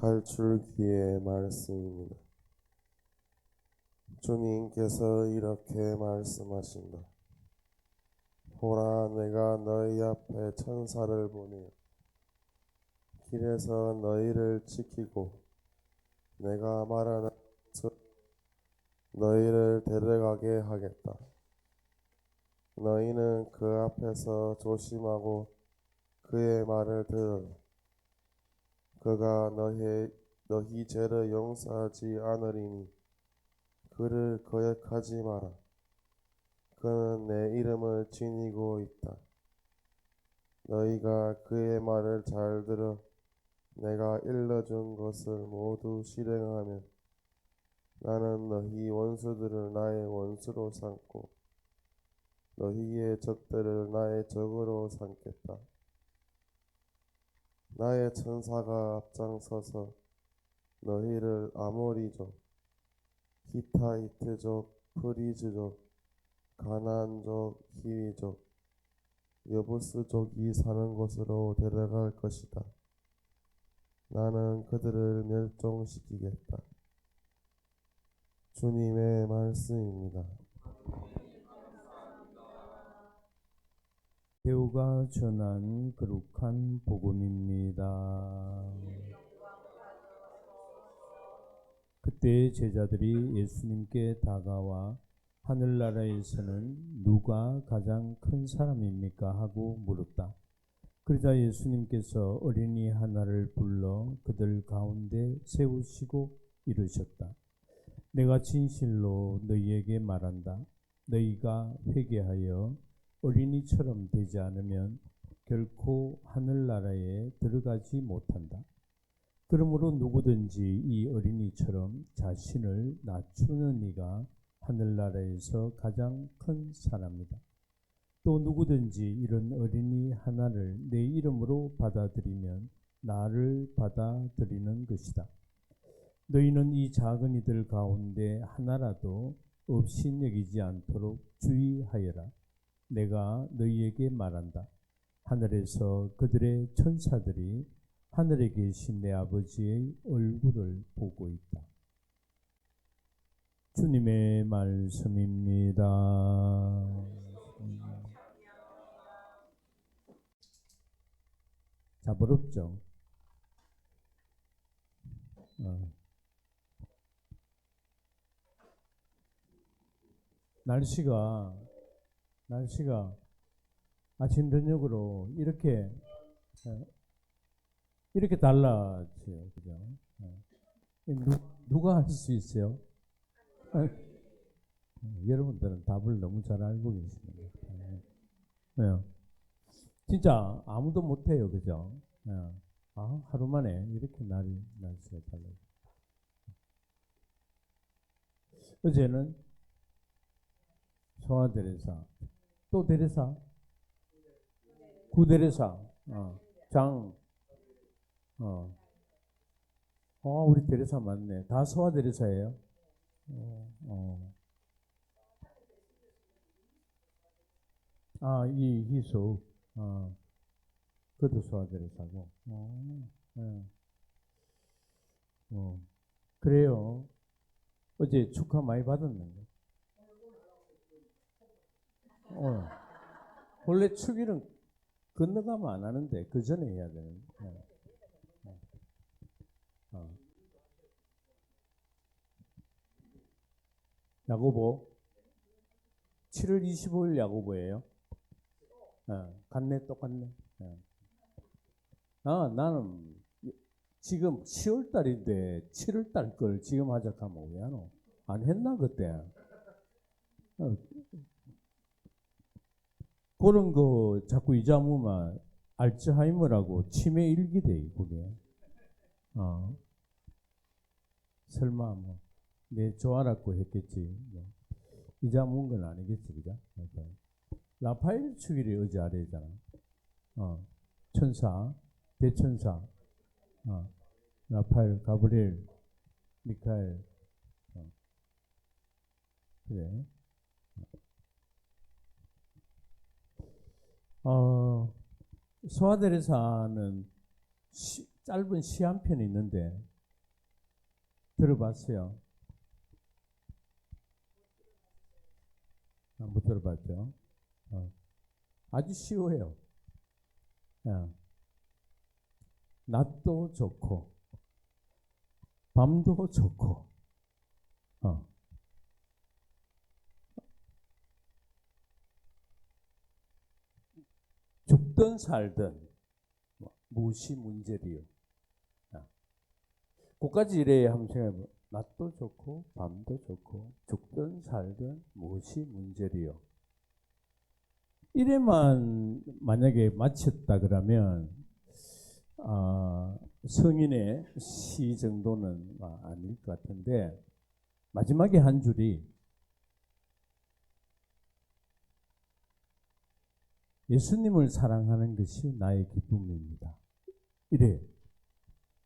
탈출기의 말씀입니다. 주님께서 이렇게 말씀하신다. 보라, 내가 너희 앞에 천사를 보내어 길에서 너희를 지키고 내가 말하는 너희를 데려가게 하겠다. 너희는 그 앞에서 조심하고 그의 말을 들으라. 그가 너희 너희 죄를 용서하지 않으리니 그를 거역하지 마라. 그는 내 이름을 지니고 있다. 너희가 그의 말을 잘 들어 내가 일러준 것을 모두 실행하면 나는 너희 원수들을 나의 원수로 삼고 너희의 적들을 나의 적으로 삼겠다. 나의 천사가 앞장서서 너희를 아모리족, 히타이트족, 프리즈족, 가나안족, 히위족, 여부스족이 사는 곳으로 데려갈 것이다. 나는 그들을 멸종시키겠다. 주님의 말씀입니다. 배우가 전한 거룩한 복음입니다. 그때 제자들이 예수님께 다가와 하늘나라에서는 누가 가장 큰 사람입니까? 하고 물었다. 그러자 예수님께서 어린이 하나를 불러 그들 가운데 세우시고 이르셨다. 내가 진실로 너희에게 말한다. 너희가 회개하여 어린이처럼 되지 않으면 결코 하늘나라에 들어가지 못한다. 그러므로 누구든지 이 어린이처럼 자신을 낮추는 이가 하늘나라에서 가장 큰 사람이다. 또 누구든지 이런 어린이 하나를 내 이름으로 받아들이면 나를 받아들이는 것이다. 너희는 이 작은 이들 가운데 하나라도 없인 여기지 않도록 주의하여라. 내가 너희에게 말한다. 하늘에서 그들의 천사들이 하늘에 계신 내 아버지의 얼굴을 보고 있다. 주님의 말씀입니다. 자, 부럽죠? 어. 날씨가 날씨가 아침 저녁으로 이렇게 어, 이렇게 달라져요, 그죠? 어. 누, 누가 할 수 있어요? 어, 여러분들은 답을 너무 잘 알고. 어. 왜요? 진짜 아무도 못해요, 그죠? 어. 아, 하루 만에 이렇게 날이 날씨가 달라요. 어제는 소아대레사 또 대레사 구대레사 어, 장 어. 어, 우리 대레사 맞네. 다 소아대레사예요. 어, 어. 아, 이 희수. 어. 그것도 소아대레사고. 어. 네. 어. 그래요. 어제 축하 많이 받았는데. 어. 원래 축일은 건너가면 안 하는데 그 전에 해야 되는데. 어. 어. 어. 야고보 7월 25일 야고보예요. 어, 같네 똑같네. 어. 아 나는 지금 10월 달인데 7월 달 걸 지금 하자 하면 왜 하노? 안 했나 그때? 어, 그런 거 자꾸 이자무만 알츠하이머라고 치매 일기돼 그게. 어. 설마 뭐내 좋아라고 했겠지. 뭐. 이자무인 건 아니겠지, 그죠? 그러니까. 라파엘 축일이 어제 아래잖아. 어. 천사, 대천사, 어. 라파엘, 가브리엘, 미카엘. 어. 그래. 어, 소아데레사는 짧은 시 한 편이 있는데 들어봤어요? 아, 못 들어봤죠? 어. 아주 쉬워요. 예. 낮도 좋고 밤도 좋고 어. 죽든 살든 뭐, 무엇이 문제리요. 아. 그까지 이래 한번 생각해보 낮도 좋고 밤도 좋고 죽든 살든 무엇이 문제리요. 이래만 만약에 마쳤다 그러면 아, 성인의 시 정도는 아, 아닐 것 같은데 마지막에 한 줄이 예수님을 사랑하는 것이 나의 기쁨입니다. 이래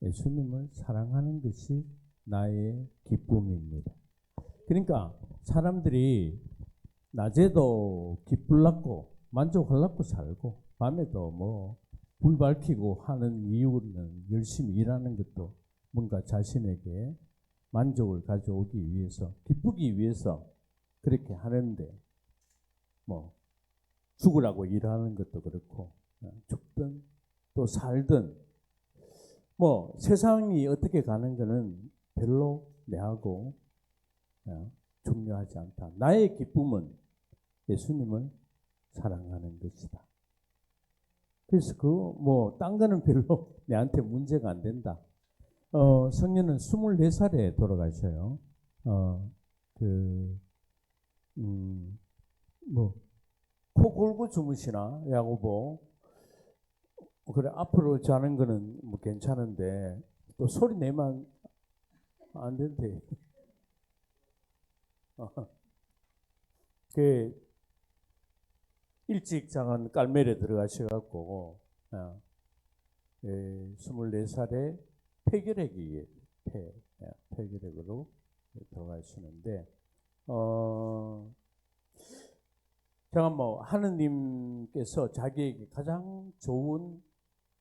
예수님을 사랑하는 것이 나의 기쁨입니다. 그러니까 사람들이 낮에도 기쁠라고 만족하려고 살고 밤에도 뭐 불 밝히고 하는 이유는 열심히 일하는 것도 뭔가 자신에게 만족을 가져오기 위해서 기쁘기 위해서 그렇게 하는데 뭐 죽으라고 일하는 것도 그렇고 어, 죽든 또 살든 뭐 세상이 어떻게 가는 거는 별로 내하고 어, 중요하지 않다. 나의 기쁨은 예수님을 사랑하는 것이다. 그래서 그 뭐 딴 거는 별로 내한테 문제가 안 된다. 어, 성년은 24살에 돌아가셔요. 어, 그, 음, 뭐, 코 골고 주무시나, 야고보. 그래, 앞으로 자는 거는 뭐 괜찮은데, 또 소리 내면 안 된대. 어. 그, 일찍 장한 깔멜에 들어가셔갖고, 어, 예, 24살에 폐결핵이, 폐, 예, 폐결핵으로 들어가시는데, 어, 제가 뭐, 하느님께서 자기에게 가장 좋은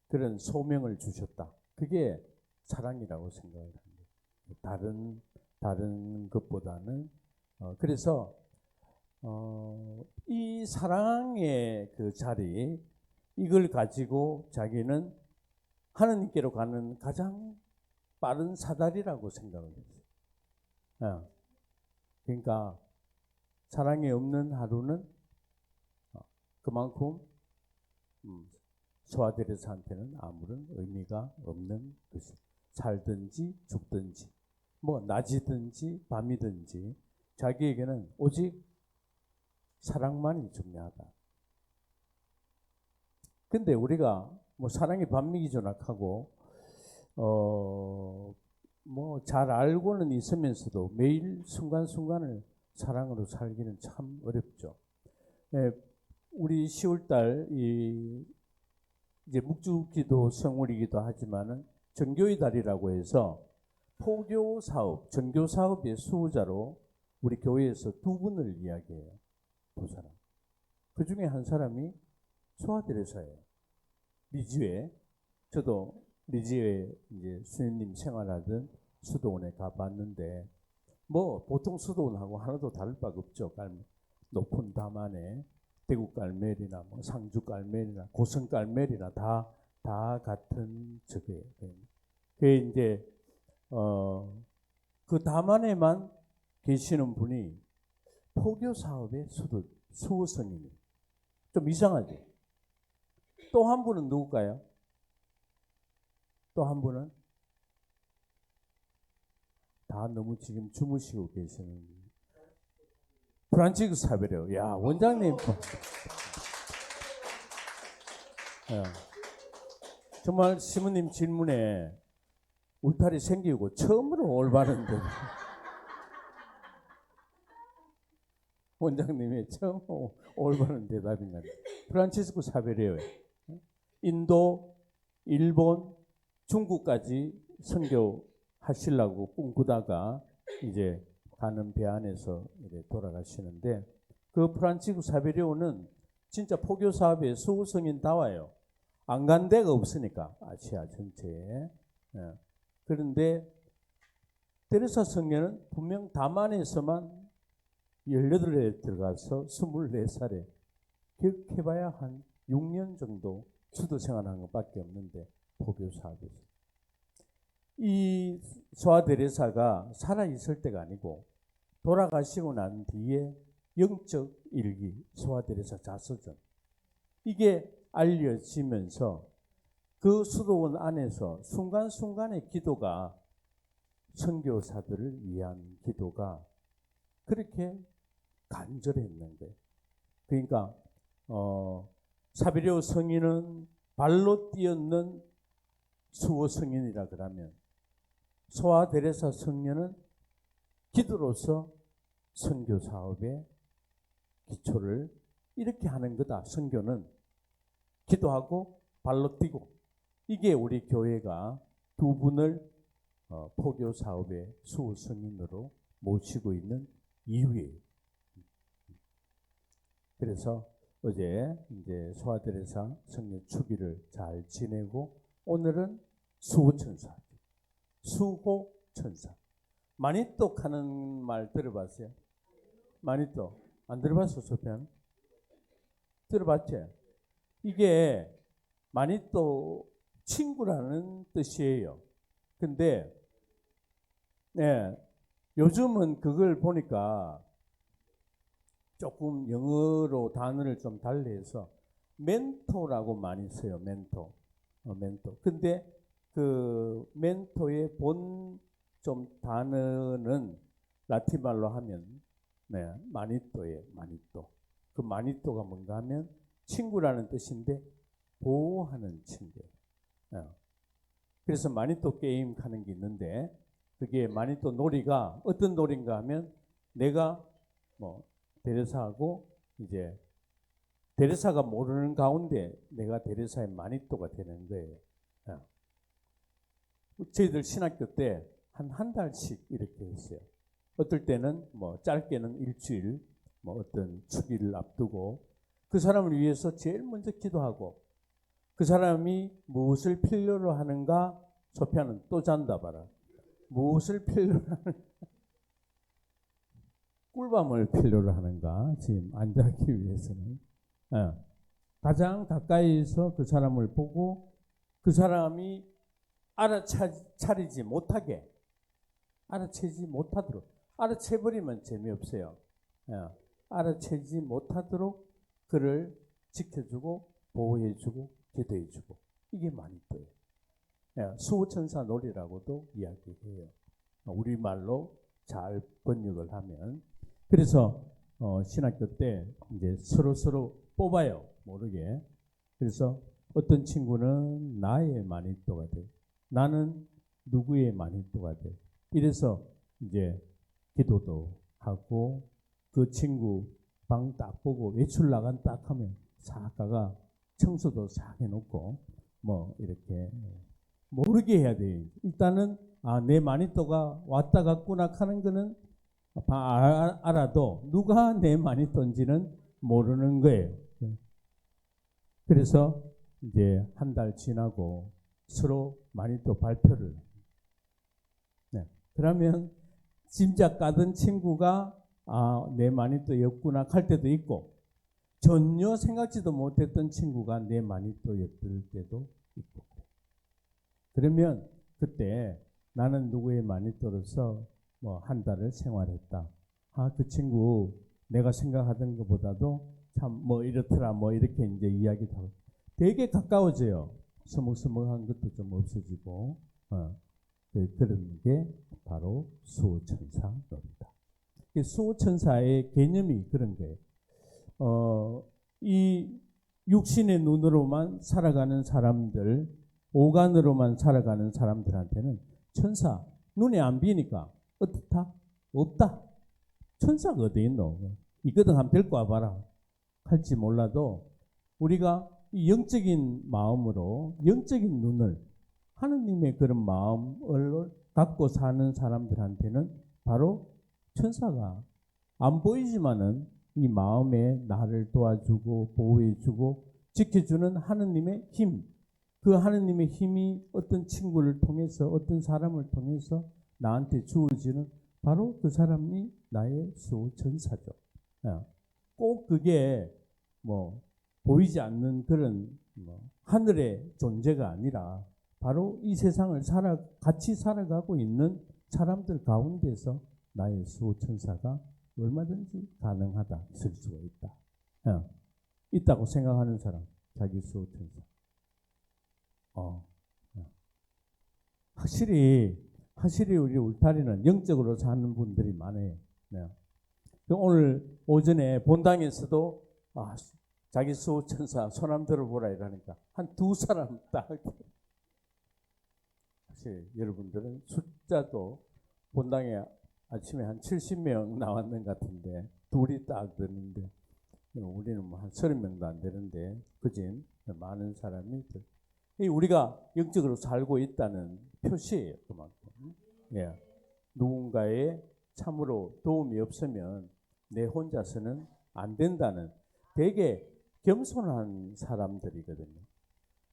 그런 소명을 주셨다. 그게 사랑이라고 생각을 합니다. 다른, 다른 것보다는, 어, 그래서, 어, 이 사랑의 그 자리, 이걸 가지고 자기는 하느님께로 가는 가장 빠른 사다리라고 생각을 했어요. 어. 그러니까 사랑이 없는 하루는 어, 그만큼 음, 소아데레스한테는 아무런 의미가 없는 것이 살든지 죽든지 뭐 낮이든지 밤이든지 자기에게는 오직 사랑만이 중요하다. 근데 우리가 뭐 사랑이 반미기존악하고 어 뭐 잘 알고는 있으면서도 매일 순간순간을 사랑으로 살기는 참 어렵죠. 예, 우리 10월달 이 이제 묵주기도 성월이기도 하지만은 전교의 달이라고 해서 포교 사업, 전교 사업의 수호자로 우리 교회에서 두 분을 이야기해요. 두 사람. 그 중에 한 사람이 소아들에서예요. 리지회. 저도 리지회 이제 수녀님 생활하던 수도원에 가봤는데 뭐 보통 수도원하고 하나도 다를 바가 없죠. 깔 높은 담 안에 대구 깔멜이나 뭐 상주 깔멜이나 고성 깔멜이나 다 다 같은 저게 그 이제 어 그 담안에만 계시는 분이 포교 사업의 수도 수호선이니 좀 이상하죠. 또 한 분은 누굴까요? 또 한 분은 다 너무 지금 주무시고 계시는 프란치스 사베르. 야 원장님. 예. 정말 시모님 질문에 울타리 생기고 처음으로 올바른데 원장님이 처음 올바른 같아요. 프란치스코 사베르요. 인도, 일본, 중국까지 선교하시려고 꿈꾸다가 이제 가는 배 안에서 돌아가시는데 그 프란치스코 사베리오는 진짜 포교 사업의 수호성인 다와요. 안 간 데가 없으니까 아시아 전체에. 예. 그런데 테레사 성녀는 분명 다만에서만 18에 들어가서 24살에 기억해봐야 한 6년 정도 수도 생활한 것밖에 없는데 포교 사업에서 이 소아 데레사가 살아 있을 때가 아니고 돌아가시고 난 뒤에 영적 일기 데레사 자서전 이게 알려지면서 그 수도원 안에서 순간순간의 기도가 선교사들을 위한 기도가 그렇게 간절했는 거예요. 그러니까 어, 사비료 성인은 발로 뛰었는 수호 성인이라 그러면 소아 데레사 성녀는 기도로서 선교 사업의 기초를 이렇게 하는 거다. 선교는 기도하고 발로 뛰고 이게 우리 교회가 두 분을 어, 포교 사업의 수호 성인으로 모시고 있는 이유예요. 그래서 어제 이제 소아데레사 성녀 축일을 잘 지내고 오늘은 수호천사, 수호천사. 마니똑 하는 말 들어봤어요? 마니똑 안 들어봤어, 소편? 들어봤지? 이게 마니또 친구라는 뜻이에요. 근데 네, 요즘은 그걸 보니까 조금 영어로 단어를 좀 달리해서 멘토라고 많이 써요. 멘토. 어, 멘토. 근데 그 멘토의 본 좀 단어는 라틴 말로 하면 네, 마니또예요. 마니또. 그 마니또가 뭔가 하면 친구라는 뜻인데 보호하는 친구예요. 어. 그래서 마니또 게임 하는 게 있는데 그게 마니또 놀이가 어떤 놀인가 하면 내가 뭐 데레사하고 이제 데레사가 모르는 가운데 내가 데레사의 마니또가 되는 거예요. 어. 저희들 신학교 때 한 한 달씩 이렇게 했어요. 어떨 때는 뭐 짧게는 일주일, 뭐 어떤 주기를 앞두고 그 사람을 위해서 제일 먼저 기도하고 그 사람이 무엇을 필요로 하는가 소피아는 또 잔다 봐라. 무엇을 필요로 하는 꿀밤을 필요로 하는가 지금 안 자기 위해서는 예. 가장 가까이서 그 사람을 보고 그 사람이 알아차리지 못하게 알아채지 못하도록 알아채버리면 재미없어요. 예. 알아채지 못하도록 그를 지켜주고 보호해주고 기도해주고 이게 마니또예요. 예. 수호천사 놀이라고도 이야기해요. 우리 말로 잘 번역을 하면 그래서 어, 신학교 때 이제 서로 서로 뽑아요 모르게 그래서 어떤 친구는 나의 마니또가 돼 나는 누구의 마니또가 돼 이래서 이제 기도도 하고 그 친구 방 딱 보고 외출 나간 딱 하면 사가가 청소도 싹 해놓고 뭐 이렇게 모르게 해야 돼 일단은 아 내 마니또가 왔다 갔구나 하는 거는 다 알- 알아도 누가 내 마니또인지는 모르는 거예요. 그래서 이제 한 달 지나고 서로 마니또 발표를. 네. 그러면 짐작 가던 친구가 아, 내 마니또였구나 할 때도 있고 전혀 생각지도 못했던 친구가 내 마니또였을 때도 있고. 그러면 그때 나는 누구의 마니또로서 뭐 한 달을 생활했다. 아, 그 친구 내가 생각하던 것보다도 참 뭐 이렇더라 뭐 이렇게 이제 이야기도 하고 되게 가까워져요. 서먹서먹한 것도 좀 없어지고 어, 그- 그런 게 바로 수호천사 놀이다. 이 수호천사의 개념이 그런 거예요. 어, 이 육신의 눈으로만 살아가는 사람들, 오간으로만 살아가는 사람들한테는 천사 눈에 안 비니까 어떻다? 없다. 천사가 어디 있노? 이거든 한번 데리고 와봐라. 할지 몰라도 우리가 이 영적인 마음으로 영적인 눈을 하느님의 그런 마음을 갖고 사는 사람들한테는 바로 천사가 안 보이지만은 이 마음에 나를 도와주고 보호해주고 지켜주는 하느님의 힘 그 하느님의 힘이 어떤 친구를 통해서 어떤 사람을 통해서 나한테 주어지는 바로 그 사람이 나의 수호천사죠. 예. 꼭 그게 뭐 보이지 않는 그런 뭐 하늘의 존재가 아니라 바로 이 세상을 살아 같이 살아가고 있는 사람들 가운데서 나의 수호 천사가 얼마든지 가능하다 있을 수가 있다. 예. 있다고 생각하는 사람 자기 수호 천사. 어. 예. 확실히 확실히 우리 울타리는 영적으로 사는 분들이 많아요. 네. 그 오늘 오전에 본당에서도 아, 자기 수호 천사 손함 들어보라 이러니까 한 두 사람 딱 사실 여러분들은 숫자도 본당에 아침에 한 70명 나왔는 것 같은데 둘이 딱 되는데 우리는 뭐 한 30명도 안 되는데 그진 많은 사람이 들- 이 우리가 영적으로 살고 있다는 표시예요 그만큼 예. 누군가의 참으로 도움이 없으면 내 혼자서는 안 된다는 되게 겸손한 사람들이거든요.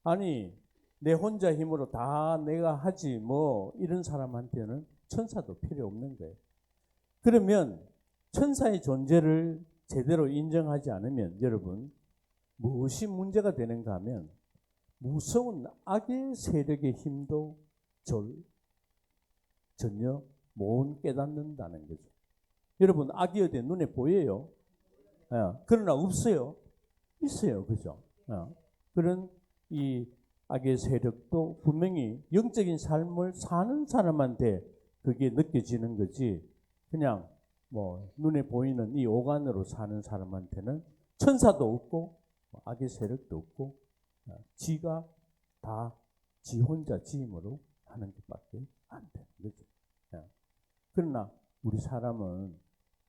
아니 내 혼자 힘으로 다 내가 하지 뭐 이런 사람한테는 천사도 필요 없는 거예요. 그러면 천사의 존재를 제대로 인정하지 않으면 여러분 무엇이 문제가 되는가 하면 무서운 악의 세력의 힘도 절, 전혀 못 깨닫는다는 거죠. 여러분 악이 어디 눈에 보여요? 예, 그러나 없어요. 있어요, 그죠? 예, 그런 이 악의 세력도 분명히 영적인 삶을 사는 사람한테 그게 느껴지는 거지. 그냥 뭐 눈에 보이는 이 오간으로 사는 사람한테는 천사도 없고 뭐 악의 세력도 없고 어, 지가 다 지 혼자 지 힘으로 하는 것밖에 안 되는 거죠. 예. 그러나 우리 사람은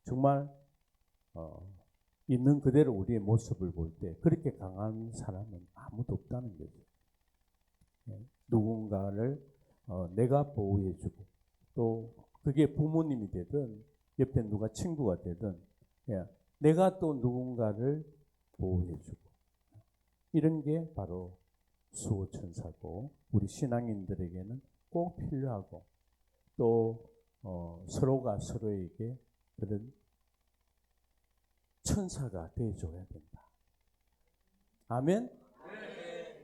정말 어, 있는 그대로 우리의 모습을 볼 때 그렇게 강한 사람은 아무도 없다는 거죠. 예. 누군가를 어, 내가 보호해주고 또 그게 부모님이 되든 옆에 누가 친구가 되든 예. 내가 또 누군가를 보호해주고 이런 게 바로 수호천사고 우리 신앙인들에게는 꼭 필요하고 또 어, 서로가 서로에게 그런 천사가 되어줘야 된다. 아멘.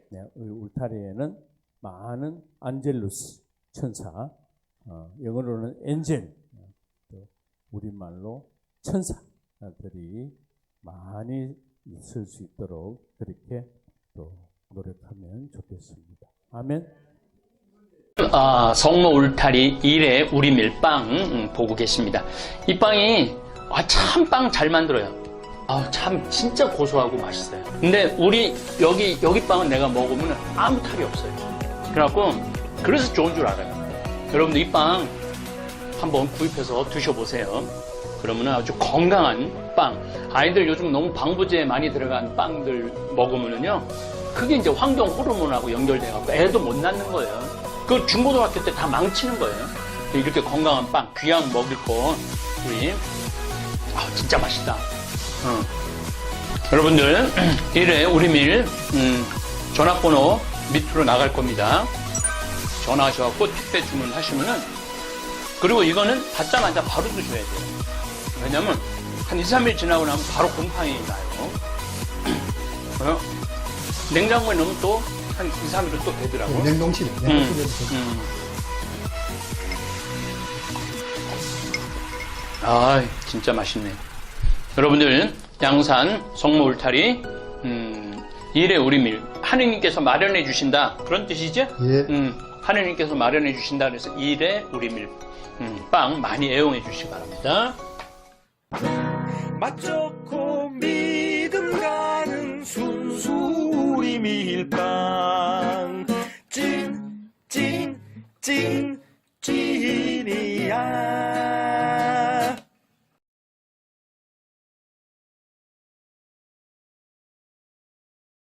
네, 울타리에는 많은 안젤루스 천사, 어, 영어로는 엔젤, 어, 또 우리말로 천사들이 많이 있을 수 있도록 그렇게 또 노력하면 좋겠습니다. 아멘. 아, 성모 울타리 1의 우리 밀빵 음, 보고 계십니다. 이 빵이 아, 참 빵 잘 만들어요. 아, 참 진짜 고소하고 맛있어요. 근데 우리 여기 여기 빵은 내가 먹으면 아무 탈이 없어요. 그래갖고 그래서 좋은 줄 알아요. 여러분들 이 빵 한번 구입해서 드셔보세요. 그러면 아주 건강한 빵. 아이들 요즘 너무 방부제 많이 들어간 빵들 먹으면은요. 그게 이제 환경 호르몬하고 연결돼갖고 애도 못 낳는 거예요. 그 중고등학교 때 다 망치는 거예요. 이렇게 건강한 빵, 귀양 먹을 거, 우리, 아, 진짜 맛있다. 어. 여러분들, 1회 우리밀, 음, 전화번호 밑으로 나갈 겁니다. 전화하셔갖고 택배 주문하시면은, 그리고 이거는 받자마자 바로 드셔야 돼요. 왜냐면, 한 2, 3일 지나고 나면 바로 곰팡이 나요. 어? 냉장고에 넣으면 또, 한 2, 3일은 또 되더라고요. 냉동실, 음, 냉동실에 음. 아, 진짜 맛있네. 여러분들, 양산, 성모 울타리, 음, 일의 우리밀, 하느님께서 마련해 주신다. 그런 뜻이죠? 예. 음, 하느님께서 마련해 주신다. 그래서 일의 우리밀, 음, 빵 많이 애용해 주시기 바랍니다. 맛 좋고 믿음 가는 순수 우리 밀빵 찐, 찐, 찐, 찐이야